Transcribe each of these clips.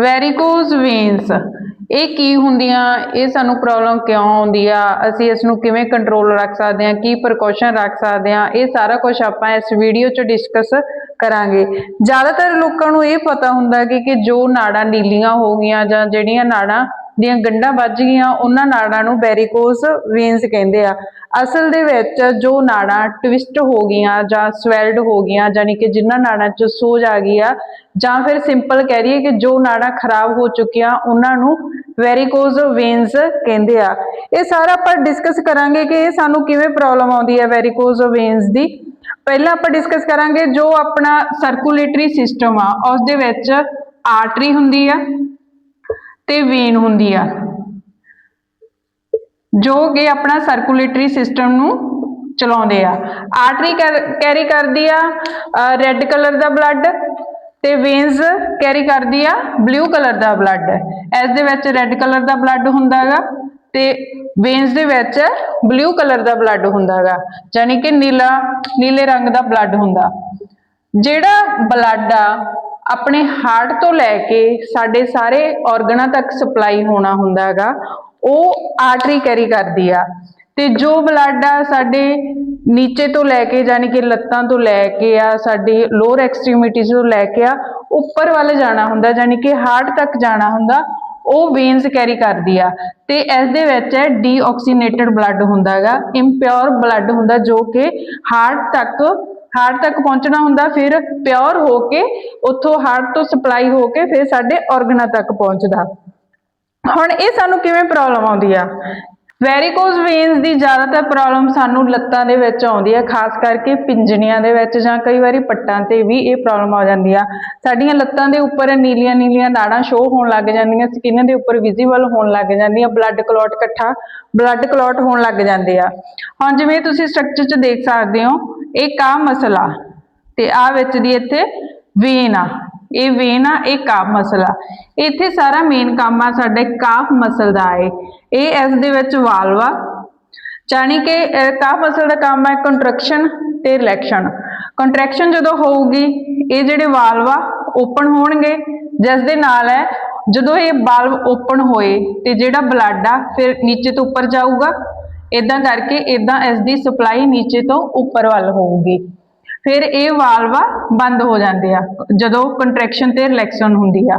ਵੈਰੀਕੋਜ਼ veins ਇਹ ਕੀ ਹੁੰਦੀਆਂ? ਇਹ ਸਾਨੂੰ ਪ੍ਰੋਬਲਮ ਕਿਉਂ ਆਉਂਦੀ ਆ? ਅਸੀਂ ਇਸ ਨੂੰ ਕਿਵੇਂ ਕੰਟਰੋਲ ਰੱਖ ਸਕਦੇ ਹਾਂ? ਕੀ ਪ੍ਰੀਕਾਸ਼ਨ ਰੱਖ ਸਕਦੇ ਹਾਂ? ਇਹ ਸਾਰਾ ਕੁਝ ਆਪਾਂ ਇਸ ਵੀਡੀਓ 'ਚ ਡਿਸਕਸ ਕਰਾਂਗੇ। ਜ਼ਿਆਦਾਤਰ ਲੋਕਾਂ ਨੂੰ ਇਹ ਪਤਾ ਹੁੰਦਾ ਕਿ ਕਿ ਜੋ ਨਾੜਾਂ ਨੀਲੀਆਂ ਹੋ ਗਈਆਂ ਜਾਂ ਜਿਹੜੀਆਂ ਨਾੜਾਂ ਦੀਆਂ ਗੰਢਾਂ ਵੱਜ ਗਈਆਂ, ਉਹਨਾਂ ਨਾੜਾਂ ਨੂੰ ਵੈਰੀਕੋਜ਼ ਵੇਨਸ ਕਹਿੰਦੇ ਆ। ਅਸਲ ਦੇ ਵਿੱਚ ਜੋ ਨਾੜਾਂ ਟਵਿਸਟ ਹੋ ਗਈਆਂ ਜਾਂ ਸਵੈਲਡ ਹੋ ਗਈਆਂ ਜਾਨੀ ਕਿ ਜਿਨ੍ਹਾਂ ਨਾੜਾਂ 'ਚ ਸੋਜ ਆ ਗਈ ਆ, ਜਾਂ ਫਿਰ ਸਿੰਪਲ ਕਹਿ ਦਈਏ ਕਿ ਜੋ ਨਾੜਾਂ ਖਰਾਬ ਹੋ ਚੁੱਕੀਆਂ, ਉਹਨਾਂ ਨੂੰ ਵੈਰੀਕੋਜ਼ ਵੇਨਸ ਕਹਿੰਦੇ ਆ। ਇਹ ਸਾਰਾ ਆਪਾਂ ਡਿਸਕਸ ਕਰਾਂਗੇ ਕਿ ਇਹ ਸਾਨੂੰ ਕਿਵੇਂ ਪ੍ਰੋਬਲਮ ਆਉਂਦੀ ਹੈ ਵੈਰੀਕੋਜ਼ ਵੇਨਸ ਦੀ। ਪਹਿਲਾਂ ਆਪਾਂ ਡਿਸਕਸ ਕਰਾਂਗੇ ਜੋ ਆਪਣਾ ਸਰਕੂਲੇਟਰੀ ਸਿਸਟਮ ਆ ਉਸ ਦੇ ਵਿੱਚ ਆਰਟਰੀ ਹੁੰਦੀ ਆ ਤੇ ਵੇਨ ਹੁੰਦੀ ਆ। ਜੋ ਕਿ ਆਪਣਾ ਸਰਕੂਲੇਟਰੀ ਸਿਸਟਮ ਨੂੰ ਚਲਾਉਂਦੇ ਆ। ਆਰਟਰੀ ਕੈਰੀ ਕਰਦੀ ਆ ਰੈੱਡ ਕਲਰ ਦਾ ਬਲੱਡ ਤੇ ਵੇਨਸ ਕੈਰੀ ਕਰਦੀ ਆ ਬਲੂ ਕਲਰ ਦਾ ਬਲੱਡ ਇਸ ਦੇ ਵਿੱਚ ਰੈੱਡ ਕਲਰ ਦਾ ਬਲੱਡ ਹੁੰਦਾ ਹੈਗਾ ਤੇ ਵੇਨਸ ਦੇ ਵਿੱਚ ਬਲੂ ਕਲਰ ਦਾ ਬਲੱਡ ਹੁੰਦਾ ਹੈਗਾ ਯਾਨੀ ਕਿ ਨੀਲਾ, ਨੀਲੇ ਰੰਗ ਦਾ ਬਲੱਡ ਹੁੰਦਾ। ਜਿਹੜਾ ਬਲੱਡ ਆ ਆਪਣੇ ਹਾਰਟ ਤੋਂ ਲੈ ਕੇ ਸਾਡੇ ਸਾਰੇ ਆਰਗਨਾਂ ਤੱਕ ਸਪਲਾਈ ਹੋਣਾ ਹੁੰਦਾ ਹੈਗਾ, ਉਹ ਆਰਟਰੀ ਕੈਰੀ ਕਰਦੀ ਆ। ਤੇ ਜੋ ਬਲੱਡ ਆ ਸਾਡੇ ਨੀਚੇ ਤੋਂ ਲੈ ਕੇ ਯਾਨੀ ਕਿ ਲੱਤਾਂ ਤੋਂ ਲੈ ਕੇ ਆ, ਸਾਡੀ ਲੋਅਰ ਐਕਸਟ੍ਰੀਮਿਟੀਜ਼ ਤੋਂ ਲੈ ਕੇ ਆ, ਉੱਪਰ ਵੱਲ ਜਾਣਾ ਹੁੰਦਾ ਯਾਨੀ ਕਿ ਹਾਰਟ ਤੱਕ ਜਾਣਾ ਹੁੰਦਾ, ਉਹ ਵੇਨਸ ਕੈਰੀ ਕਰਦੀ ਆ। ਤੇ ਇਸ ਦੇ ਵਿੱਚ ਹੈ ਡੀਆਕਸੀਨੇਟਡ ਬਲੱਡ ਹੁੰਦਾ ਹੈਗਾ ਇੰਪਿਓਰ ਬਲੱਡ ਹੁੰਦਾ ਜੋ ਕਿ ਹਾਰਟ ਤੱਕ ਹਾਰਟ ਤੱਕ ਪਹੁੰਚਣਾ ਹੁੰਦਾ, ਫਿਰ ਪਿਓਰ ਹੋ ਕੇ ਉੱਥੋਂ ਹਾਰਟ ਤੋਂ ਸਪਲਾਈ ਹੋ ਕੇ ਫਿਰ ਸਾਡੇ ਆਰਗਨਾਂ ਤੱਕ ਪਹੁੰਚਦਾ। ਹੁਣ ਇਹ ਸਾਨੂੰ ਕਿਵੇਂ ਪ੍ਰੋਬਲਮ ਆਉਂਦੀ ਆ? ਵੈਰੀਕੋਜ਼ ਵੇਨਸ ਦੀ ਜ਼ਿਆਦਾਤਰ ਪ੍ਰੋਬਲਮ ਸਾਨੂੰ ਲੱਤਾਂ ਦੇ ਵਿੱਚ ਆਉਂਦੀ ਹੈ ਖਾਸ ਕਰਕੇ ਪਿੰਜਣੀਆਂ ਦੇ ਵਿੱਚ ਜਾਂ ਕਈ ਵਾਰੀ ਪੱਟਾਂ ਤੇ ਵੀ ਇਹ ਪ੍ਰੋਬਲਮ ਆ ਜਾਂਦੀ ਆ। ਸਾਡੀਆਂ ਲੱਤਾਂ ਦੇ ਉੱਪਰ ਨੀਲੀਆਂ ਨੀਲੀਆਂ ਨਾੜਾਂ ਸ਼ੋਅ ਹੋਣ ਲੱਗ ਜਾਂਦੀਆਂ ਸਕਿਨ ਦੇ ਉੱਪਰ ਵਿਜ਼ੀਬਲ ਹੋਣ ਲੱਗ ਜਾਂਦੀਆਂ ਬਲੱਡ ਕਲੌਟ ਇਕੱਠਾ ਬਲੱਡ ਕਲੌਟ ਹੋਣ ਲੱਗ ਜਾਂਦੇ ਆ। ਹੁਣ ਜਿਵੇਂ ਤੁਸੀਂ ਸਟਰਕਚਰ 'ਚ ਦੇਖ ਸਕਦੇ ਹੋ ਇਹ ਕਾ ਮਸਲਾ। ਤੇ ਆ ਵਿੱਚ ਦੀ ਇੱਥੇ ਵੇਨ ਆ। ਇਹ ਵੇਨ ਆ ਇਹ ਕਾਫ ਮਸਲਾ। ਇੱਥੇ ਸਾਰਾ ਮੇਨ ਕੰਮ ਆ ਸਾਡੇ ਕਾਫ ਮਸਲ ਦਾ ਏ ਇਹ ਇਸ ਦੇ ਵਿੱਚ ਵਾਲਵ ਆ। ਜਾਣੀ ਕਿ ਅਹ, ਕਾਫ ਮਸਲ ਦਾ ਕੰਮ ਹੈ ਕੰਟਰੈਕਸ਼ਨ ਤੇ ਰਿਲੈਕਸ਼ਨ ਕੰਟਰੈਕਸ਼ਨ ਜਦੋਂ ਹੋਊਗੀ ਇਹ ਜਿਹੜੇ ਵਾਲਵ ਆ ਓਪਨ ਹੋਣਗੇ। ਜਿਸ ਦੇ ਨਾਲ ਹੈ ਜਦੋਂ ਇਹ ਵਾਲਵ ਓਪਨ ਹੋਏ ਤੇ ਜਿਹੜਾ ਬਲੱਡ ਆ ਫਿਰ ਨੀਚੇ ਤੋਂ ਉੱਪਰ ਜਾਊਗਾ। ਇਦਾਂ ਕਰਕੇ ਇਦਾਂ ਇਸ ਦੀ ਸਪਲਾਈ ਨੀਚੇ ਤੋਂ ਉੱਪਰ ਵੱਲ ਹੋਊਗੀ। ਫਿਰ ਇਹ ਵਾਲਵਾ ਬੰਦ ਹੋ ਜਾਂਦੇ ਆ, ਜਦੋਂ ਕੰਟਰੈਕਸ਼ਨ ਤੇ ਰਿਲੈਕਸ਼ਨ ਹੁੰਦੀ ਆ।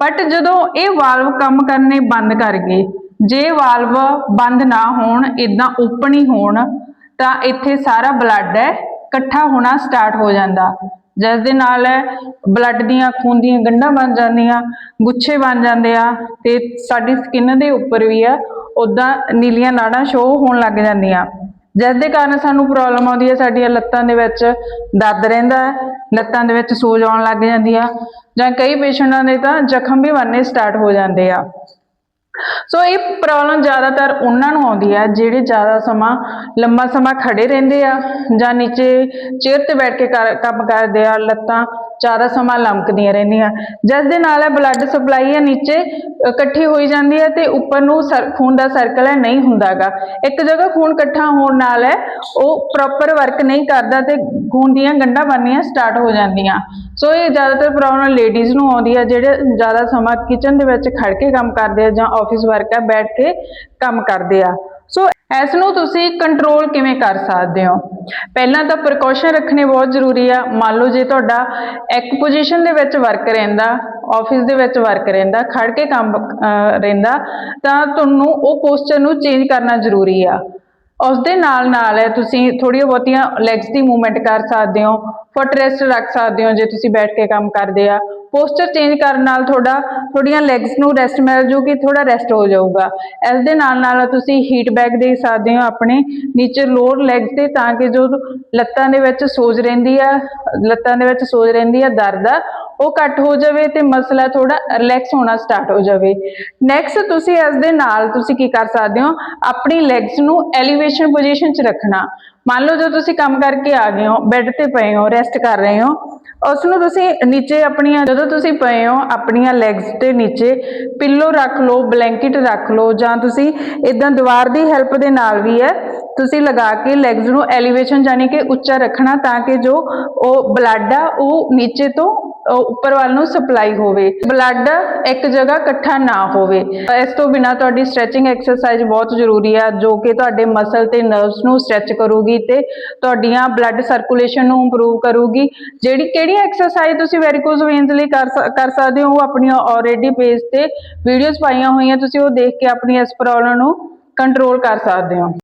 ਬਟ ਜਦੋਂ ਇਹ ਵਾਲਵ ਕੰਮ ਕਰਨੇ ਬੰਦ ਕਰ ਗਏ, ਜੇ ਵਾਲਵ ਬੰਦ ਨਾ ਹੋਣ ਇਦਾਂ ਓਪਨ ਹੀ ਹੋਣ, ਤਾਂ ਇੱਥੇ ਸਾਰਾ ਬਲੱਡ ਹੈ, ਇਕੱਠਾ ਹੋਣਾ ਸਟਾਰਟ ਹੋ ਜਾਂਦਾ। ਜਿਸ ਦੇ ਨਾਲ ਬਲੱਡ ਦੀਆਂ ਖੂਨ ਦੀਆਂ ਗੰਢਾਂ ਬਣ ਜਾਂਦੀਆਂ, ਗੁੱਛੇ ਬਣ ਜਾਂਦੇ ਆ, ਤੇ ਸਾਡੀ ਸਕਿਨ ਦੇ ਉੱਪਰ ਵੀ ਆ ਉਦਾਂ ਨੀਲੀਆਂ ਨਾੜਾਂ ਸ਼ੋ ਹੋਣ ਲੱਗ ਜਾਂਦੀਆਂ। ਜਿਸ ਦੇ ਕਾਰਨ ਸਾਨੂੰ ਪ੍ਰੋਬਲਮ ਆਉਂਦੀ ਹੈ, ਸਾਡੀਆਂ ਲੱਤਾਂ ਦੇ ਵਿੱਚ ਦਰਦ ਰਹਿੰਦਾ ਹੈ, ਲੱਤਾਂ ਦੇ ਵਿੱਚ ਸੋਜ ਆਉਣ ਲੱਗ ਜਾਂਦੀ ਆ ਜਾਂ ਕਈ ਪੇਸ਼ੈਂਟਾਂ ਦੇ ਤਾਂ ਜ਼ਖਮ ਵੀ ਬਣਨੇ ਸਟਾਰਟ ਹੋ ਜਾਂਦੇ ਆ। ਸੋ ਇਹ ਪ੍ਰੋਬਲਮ ਜ਼ਿਆਦਾਤਰ ਉਹਨਾਂ ਨੂੰ ਆਉਂਦੀ ਹੈ ਜਿਹੜੇ ਜ਼ਿਆਦਾ ਸਮਾਂ, ਲੰਮਾ ਸਮਾਂ ਖੜੇ ਰਹਿੰਦੇ ਆ ਜਾਂ ਨੀਚੇ ਚੇਅਰ ਤੇ ਬੈਠ ਕੇ ਕੰਮ ਕਰਦੇ ਆ, ਲੱਤਾਂ ਜ਼ਿਆਦਾ ਸਮਾਂ ਲਮਕਦੀਆਂ ਰਹਿੰਦੀਆਂ। ਜਿਸ ਦੇ ਨਾਲ ਹੈ ਬਲੱਡ ਸਪਲਾਈ ਹੈ ਨੀਚੇ ਇਕੱਠੀ ਹੋਈ ਜਾਂਦੀ ਹੈ ਤੇ ਉੱਪਰ ਨੂੰ ਸਰ- ਖੂਨ ਦਾ ਸਰਕਲ ਹੈ, ਨਹੀਂ ਹੁੰਦਾਗਾ। ਇੱਕ ਜਗ੍ਹਾ ਖੂਨ ਇਕੱਠਾ ਹੋਣ ਨਾਲ ਹੈ, ਉਹ ਪ੍ਰੋਪਰ ਵਰਕ ਨਹੀਂ ਕਰਦਾ ਤੇ ਖੂਨ ਦੀਆਂ ਗੰਢਾਂ ਬਣਨੀਆਂ ਸਟਾਰਟ ਹੋ ਜਾਂਦੀਆਂ। ਸੋ ਇਹ ਜ਼ਿਆਦਾਤਰ ਪ੍ਰੋਬਲਮ ਲੇਡੀਜ਼ ਨੂੰ ਆਉਂਦੀ ਹੈ, ਜਿਹੜੇ ਜ਼ਿਆਦਾ ਸਮਾਂ ਕਿਚਨ ਦੇ ਵਿੱਚ ਖੜ ਕੇ ਕੰਮ ਕਰਦੇ ਆ ਜਾਂ ਆਫਿਸ ਵਰਕ ਹੈ, ਬੈਠ ਕੇ ਕੰਮ ਕਰਦੇ ਆ। ਸੋ ਇਸ ਨੂੰ ਤੁਸੀਂ ਕੰਟਰੋਲ ਕਿਵੇਂ ਕਰ ਸਕਦੇ ਹੋ? ਪਹਿਲਾਂ ਤਾਂ ਪ੍ਰੀਕਾਸ਼ਨ ਰੱਖਣੇ ਬਹੁਤ ਜ਼ਰੂਰੀ ਆ। ਮੰਨ ਲਓ ਜੇ ਤੁਹਾਡਾ ਇੱਕ ਪੋਜੀਸ਼ਨ ਦੇ ਵਿੱਚ ਵਰਕ ਰਹਿੰਦਾ ਆਫਿਸ ਦੇ ਵਿੱਚ ਵਰਕ ਰਹਿੰਦਾ, ਖੜ ਕੇ ਕੰਮ ਰਹਿੰਦਾ, ਤਾਂ ਤੁਹਾਨੂੰ ਉਹ ਪੋਸਚਰ ਨੂੰ ਚੇਂਜ ਕਰਨਾ ਜ਼ਰੂਰੀ ਆ। ਉਸ ਦੇ ਨਾਲ ਨਾਲ ਤੁਸੀਂ ਥੋੜ੍ਹੀਆਂ ਬਹੁਤੀਆਂ ਲੈਗਸ ਦੀ ਮੂਵਮੈਂਟ ਕਰ ਸਕਦੇ ਹੋ ਫੁੱਟ ਰੈਸਟ ਰੱਖ ਸਕਦੇ ਹੋ ਜੇ ਤੁਸੀਂ ਬੈਠ ਕੇ ਕੰਮ ਕਰਦੇ ਆ। ਪੋਸਚਰ ਚੇਂਜ ਕਰਨ ਨਾਲ ਤੁਹਾਡਾ, ਤੁਹਾਡੀਆਂ ਲੈਗਸ ਨੂੰ ਰੈਸਟ ਮਿਲ ਜੂਗੀ ਥੋੜਾ ਰੈਸਟ ਹੋ ਜਾਊਗਾ। ਇਸ ਦੇ ਨਾਲ ਨਾਲ ਤੁਸੀਂ ਹੀਟ ਬੈਗ ਦੇ ਸਕਦੇ ਹੋ ਆਪਣੇ ਨੀਚੇ ਲੋਅਰ ਲੈਗਸ ਤੇ, ਤਾਂ ਕਿ ਜੋ ਲੱਤਾਂ ਦੇ ਵਿੱਚ ਸੋਜ ਰਹਿੰਦੀ ਆ, ਲੱਤਾਂ ਦੇ ਵਿੱਚ ਸੋਜ ਰਹਿੰਦੀ ਆ ਦਰਦ ਆ ਉਹ ਘੱਟ ਹੋ ਜਾਵੇ ਤੇ ਮਸਲਾ ਥੋੜਾ ਰਿਲੈਕਸ ਹੋਣਾ ਸਟਾਰਟ ਹੋ ਜਾਵੇ। ਨੈਕਸਟ ਤੁਸੀਂ ਇਸ ਦੇ ਨਾਲ ਤੁਸੀਂ ਕੀ ਕਰ ਸਕਦੇ ਹੋ? ਆਪਣੀ ਲੈਗਸ ਨੂੰ ਐਲੀਵੇਸ਼ਨ ਪੋਜੀਸ਼ਨ 'ਚ ਰੱਖਣਾ। ਮੰਨ ਲਓ ਜੋ ਤੁਸੀਂ ਕੰਮ ਕਰਕੇ ਆ ਗਏ ਹੋ ਬੈੱਡ ਤੇ ਪਏ ਹੋ ਰੈਸਟ ਕਰ ਰਹੇ ਹੋ ਉਸ ਨੂੰ ਤੁਸੀਂ ਨੀਚੇ ਆਪਣੀਆਂ, ਜਦੋਂ ਤੁਸੀਂ ਪਏ ਹੋ ਆਪਣੀਆਂ ਲੈਗਸ ਦੇ ਨੀਚੇ ਪਿੱਲੋ ਰੱਖ ਲਓ ਬਲੈਂਕਟ ਰੱਖ ਲਓ, ਜਾਂ ਤੁਸੀਂ ਇਦਾਂ ਦੀਵਾਰ ਦੀ ਹੈਲਪ ਦੇ ਨਾਲ ਵੀ ਹੈ, ਤੁਸੀਂ ਲਗਾ ਕੇ ਲੈਗਸ ਨੂੰ ਐਲੀਵੇਸ਼ਨ ਯਾਨੀ ਕਿ ਉੱਚਾ ਰੱਖਣਾ ਤਾਂ ਕਿ ਜੋ ਉਹ ਬਲੱਡ ਆ, ਉਹ ਨੀਚੇ ਤੋਂ ਉੱਪਰ ਵੱਲ ਨੂੰ ਸਪਲਾਈ ਹੋਵੇ। ਬਲੱਡ ਇੱਕ ਜਗ੍ਹਾ ਇਕੱਠਾ ਨਾ ਹੋਵੇ। ਇਸ ਤੋਂ ਬਿਨਾ ਤੁਹਾਡੀ ਸਟ੍ਰੈਚਿੰਗ ਐਕਸਰਸਾਈਜ਼ ਬਹੁਤ ਜ਼ਰੂਰੀ ਆ, ਜੋ ਕਿ ਤੁਹਾਡੇ ਮਸਲ ਤੇ ਨਰਵਸ ਨੂੰ ਸਟ੍ਰੈਚ ਕਰੂਗੀ ਤੇ ਤੁਹਾਡੀਆਂ ਬਲੱਡ ਸਰਕੂਲੇਸ਼ਨ ਨੂੰ ਇੰਪਰੂਵ ਕਰੂਗੀ। ਜਿਹੜੀ ਕਿਹੜੀਆਂ ਐਕਸਰਸਾਈਜ਼ ਤੁਸੀਂ ਵੈਰੀਕੋਜ਼ ਵੇਨਸ ਲਈ ਕਰ ਕਰ ਸਕਦੇ ਹੋ, ਉਹ ਆਪਣੀਆਂ ਆਲਰੇਡੀ ਪੇਜ ਤੇ ਵੀਡੀਓਜ਼ ਪਾਈਆਂ ਹੋਈਆਂ, ਤੁਸੀਂ ਉਹ ਦੇਖ ਕੇ ਆਪਣੀ ਇਸ ਪ੍ਰੋਬਲਮ ਨੂੰ ਕੰਟਰੋਲ ਕਰ ਸਕਦੇ ਹੋ।